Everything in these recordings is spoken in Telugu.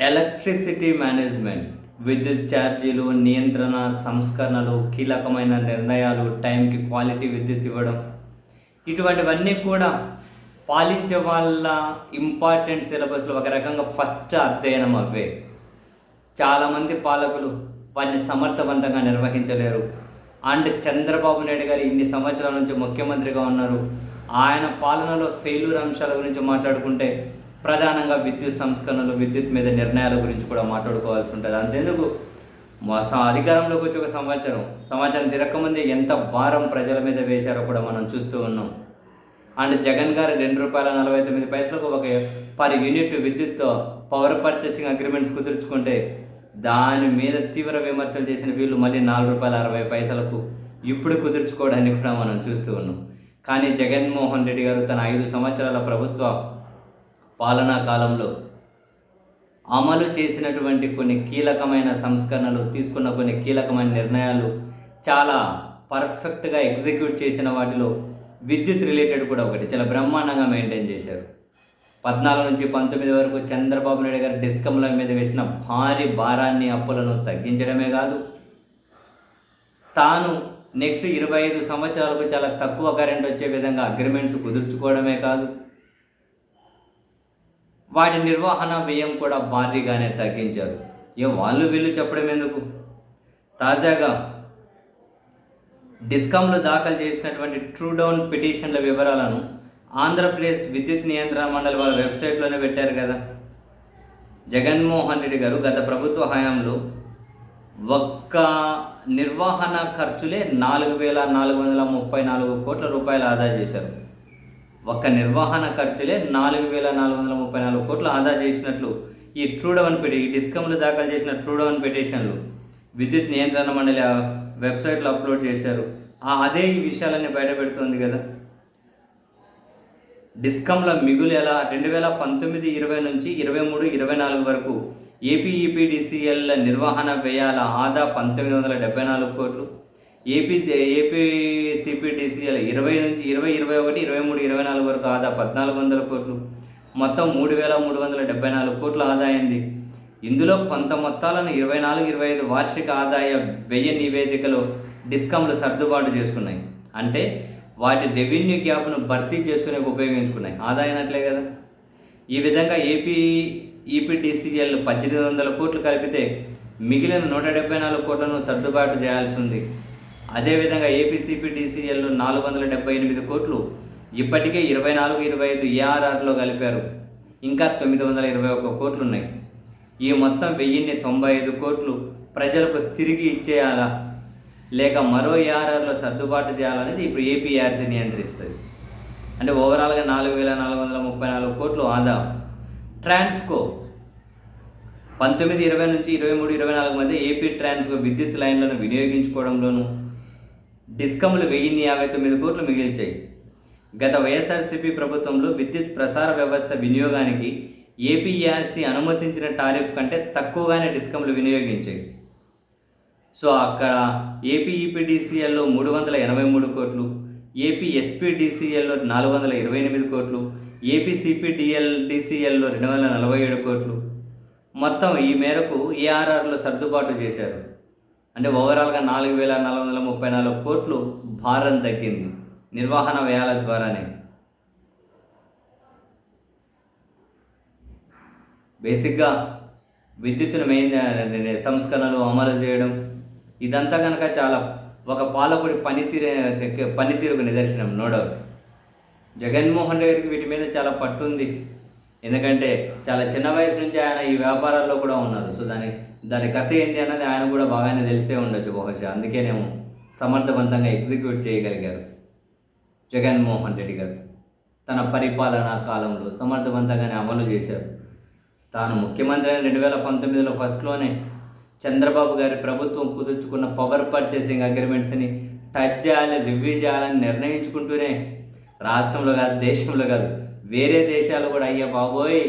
ఎలక్ట్రిసిటీ మేనేజ్మెంట్ విద్యుత్ ఛార్జీలు నియంత్రణ సంస్కరణలు కీలకమైన నిర్ణయాలు టైంకి క్వాలిటీ విద్యుత్ ఇవ్వడం. ఇటువంటివన్నీ కూడా పాలించే వాళ్ళ ఇంపార్టెంట్ సిలబస్లో ఒక రకంగా ఫస్ట్ అధ్యయనం అవే. చాలామంది పాలకులు వాటిని సమర్థవంతంగా నిర్వహించలేరు. అండ్ చంద్రబాబు నాయుడు గారు ఇన్ని సంవత్సరాల నుంచి ముఖ్యమంత్రిగా ఉన్నారు. ఆయన పాలనలో ఫెయిల్యూర్ అంశాల గురించి మాట్లాడుకుంటే ప్రధానంగా విద్యుత్ సంస్కరణలు విద్యుత్ మీద నిర్ణయాల గురించి కూడా మాట్లాడుకోవాల్సి ఉంటుంది. అంతెందుకు? మా అధికారంలోకి వచ్చి ఒక సంవత్సరం సంవత్సరం తిరగకముందే ఎంత భారం ప్రజల మీద వేశారో కూడా మనం చూస్తూ ఉన్నాం. అండ్ జగన్ గారు రెండు రూపాయల నలభై తొమ్మిది పైసలకు ఒక పర్ యూనిట్ విద్యుత్తో పవర్ పర్చేసింగ్ అగ్రిమెంట్స్ కుదుర్చుకుంటే దాని మీద తీవ్ర విమర్శలు చేసిన వీళ్ళు మళ్ళీ నాలుగు రూపాయల అరవై పైసలకు ఇప్పుడు కుదుర్చుకోవడానికి కూడా మనం చూస్తూ ఉన్నాం. కానీ జగన్మోహన్ రెడ్డి గారు తన ఐదు సంవత్సరాల ప్రభుత్వ పాలనా కాలంలో అమలు చేసినటువంటి కొన్ని కీలకమైన సంస్కరణలు తీసుకున్న కొన్ని కీలకమైన నిర్ణయాలు చాలా పర్ఫెక్ట్గా ఎగ్జిక్యూట్ చేసిన వాటిలో విద్యుత్ రిలేటెడ్ కూడా ఒకటి చాలా బ్రహ్మాండంగా మెయింటైన్ చేశారు. పద్నాలుగు నుంచి పంతొమ్మిది వరకు చంద్రబాబు నాయుడు గారు డిస్కంల మీద వేసిన భారీ భారాన్ని అప్పులను తగ్గించడమే కాదు తాను నెక్స్ట్ ఇరవై ఐదు సంవత్సరాలకు చాలా తక్కువ కరెంట్ వచ్చే విధంగా అగ్రిమెంట్స్ కుదుర్చుకోవడమే కాదు వాటి నిర్వహణ వ్యయం కూడా భారీగానే తగ్గించారు. ఇక వాళ్ళు వీళ్ళు చెప్పడం ఎందుకు? తాజాగా డిస్కామ్లు దాఖలు చేసినటువంటి ట్రూ డౌన్ పిటిషన్ల వివరాలను ఆంధ్రప్రదేశ్ విద్యుత్ నియంత్రణ మండలి వాళ్ళ వెబ్సైట్లోనే పెట్టారు కదా. జగన్మోహన్ రెడ్డి గారు గత ప్రభుత్వ హయాంలో ఒక్క నిర్వహణ ఖర్చులే నాలుగు వేల నాలుగు వందల ముప్పై నాలుగు కోట్ల రూపాయలు ఆదా చేశారు. ఒక్క నిర్వహణ ఖర్చులే నాలుగు వేల నాలుగు వందల ముప్పై నాలుగు కోట్లు ఆదా చేసినట్లు ఈ ట్రూడవన్ పిటి ఈ డిస్కంలు దాఖలు చేసిన ట్రూడవన్ పిటిషన్లు విద్యుత్ నియంత్రణ మండలి వెబ్సైట్లో అప్లోడ్ చేశారు. ఆ అదే ఈ విషయాలన్నీ బయటపెడుతుంది కదా. డిస్కంల మిగులు ఎలా? రెండు వేల పంతొమ్మిది ఇరవై నుంచి ఇరవై మూడు ఇరవై నాలుగు వరకు ఏపీఈపీడీసీఎల్ నిర్వహణ వ్యయాల ఆదా పంతొమ్మిది వందల డెబ్బై నాలుగు కోట్లు. ఏపీ ఏపీ డీసీఎల్ ఇరవై నుంచి ఇరవై ఇరవై ఒకటి ఇరవై మూడు ఇరవై నాలుగు వరకు ఆదా పద్నాలుగు వందల కోట్లు. మొత్తం మూడు వేల మూడు వందల డెబ్బై నాలుగు కోట్ల ఆదాయంది ఇందులో కొంత మొత్తాలను ఇరవై నాలుగు ఇరవై ఐదు వార్షిక ఆదాయ వ్యయ నివేదికలో డిస్కంలు సర్దుబాటు చేసుకున్నాయి. అంటే వాటి రెవెన్యూ గ్యాప్ను భర్తీ చేసుకునే ఉపయోగించుకున్నాయి. ఆదాయనట్లే కదా. ఈ విధంగా ఏపీ ఈపీడీసీఎల్ పద్దెనిమిది వందల కోట్లు కలిపితే మిగిలిన నూట డెబ్బై నాలుగు కోట్లను సర్దుబాటు చేయాల్సి ఉంది. అదేవిధంగా ఏపీసీపీడీసీఎల్ నాలుగు వందల డెబ్బై ఎనిమిది కోట్లు ఇప్పటికే ఇరవై నాలుగు ఇరవై ఐదు ఏఆర్ఆర్లో కలిపారు. ఇంకా తొమ్మిది వందల ఇరవై ఒక్క కోట్లు ఉన్నాయి ఈ మొత్తం వెయ్యిన్ని తొంభై ఐదు కోట్లు ప్రజలకు తిరిగి ఇచ్చేయాలా? లేక మరో ఏఆర్ఆర్లో సర్దుబాటు చేయాలనేది ఇప్పుడు ఏపీఆర్సీ నియంత్రిస్తుంది. అంటే ఓవరాల్గా నాలుగు వేల నాలుగు వందల ముప్పై నాలుగు కోట్లు ఆదా. ట్రాన్స్కో. పంతొమ్మిది ఇరవై నుంచి ఇరవై మూడు ఇరవై నాలుగు మధ్య ఏపీ ట్రాన్స్కో విద్యుత్ లైన్లను వినియోగించుకోవడంలోనూ డిస్కమ్లు వెయ్యిన్ని యాభై తొమ్మిది కోట్లు మిగిల్చాయి. గత వైఎస్ఆర్సీపీ ప్రభుత్వంలో విద్యుత్ ప్రసార వ్యవస్థ వినియోగానికి ఏపీఆర్సీ అనుమతించిన టారిఫ్ కంటే తక్కువగానే డిస్కమ్లు వినియోగించాయి. సో అక్కడ ఏపీఈపీడీసీఎల్లో మూడు వందల ఎనభై మూడు కోట్లు ఏపీఎస్పీడీసీఎల్లో నాలుగు వందల ఇరవై ఎనిమిది కోట్లు ఏపీసీపీడిఎల్డిసిఎల్లో రెండు వందల నలభై ఏడు కోట్లు. మొత్తం ఈ మేరకు ఏఆర్ఆర్లో సర్దుబాటు చేశారు. అంటే ఓవరాల్గా నాలుగు వేల నాలుగు వందల ముప్పై నాలుగు కోట్లు భారం తగ్గింది. నిర్వహణ వ్యయాల ద్వారానే. బేసిక్గా విద్యుత్తును మెయిన్ సంస్కరణలు అమలు చేయడం ఇదంతా కనుక చాలా ఒక పాలకుడి పనితీరు పనితీరుకు నిదర్శనం నో డౌట్. జగన్మోహన్ రెడ్డికి వీటి మీద చాలా పట్టుంది ఎందుకంటే చాలా చిన్న వయసు నుంచి ఆయన ఈ వ్యాపారాల్లో కూడా ఉన్నారు. సో దాని దాని కథ ఏంటి అన్నది ఆయన కూడా బాగానే తెలిసే ఉండొచ్చు బహుశా. అందుకేనేమో సమర్థవంతంగా ఎగ్జిక్యూట్ చేయగలిగారు జగన్మోహన్ రెడ్డి గారు తన పరిపాలనా కాలంలో సమర్థవంతంగానే అమలు చేశారు. తాను ముఖ్యమంత్రి అయిన రెండు వేల పంతొమ్మిదిలో ఫస్ట్లోనే చంద్రబాబు గారి ప్రభుత్వం కుదుర్చుకున్న పవర్ పర్చేసింగ్ అగ్రిమెంట్స్ని టచ్ చేయాలని రివ్యూ చేయాలని నిర్ణయించుకుంటూనే రాష్ట్రంలో కాదు దేశంలో కాదు వేరే దేశాలు కూడా అయ్యా బాబోయ్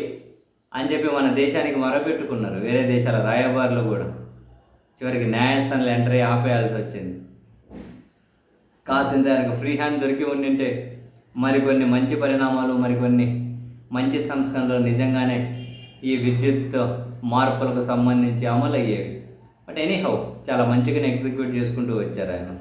అని చెప్పి మన దేశానికి మొరపెట్టుకున్నారు. వేరే దేశాల రాయబారులు కూడా. చివరికి న్యాయస్థానాలు ఎంటర్ అయ్యి ఆపేయాల్సి వచ్చింది. కాసింత ఆయనకు ఫ్రీ హ్యాండ్ దొరికి ఉండింటే మరికొన్ని మంచి పరిణామాలు మరికొన్ని మంచి సంస్కరణలు నిజంగానే ఈ విద్యుత్ మార్పులకు సంబంధించి అమలు అయ్యేవి బట్ ఎనీహౌ చాలా మంచిగానే ఎగ్జిక్యూట్ చేసుకుంటూ వచ్చారు ఆయన.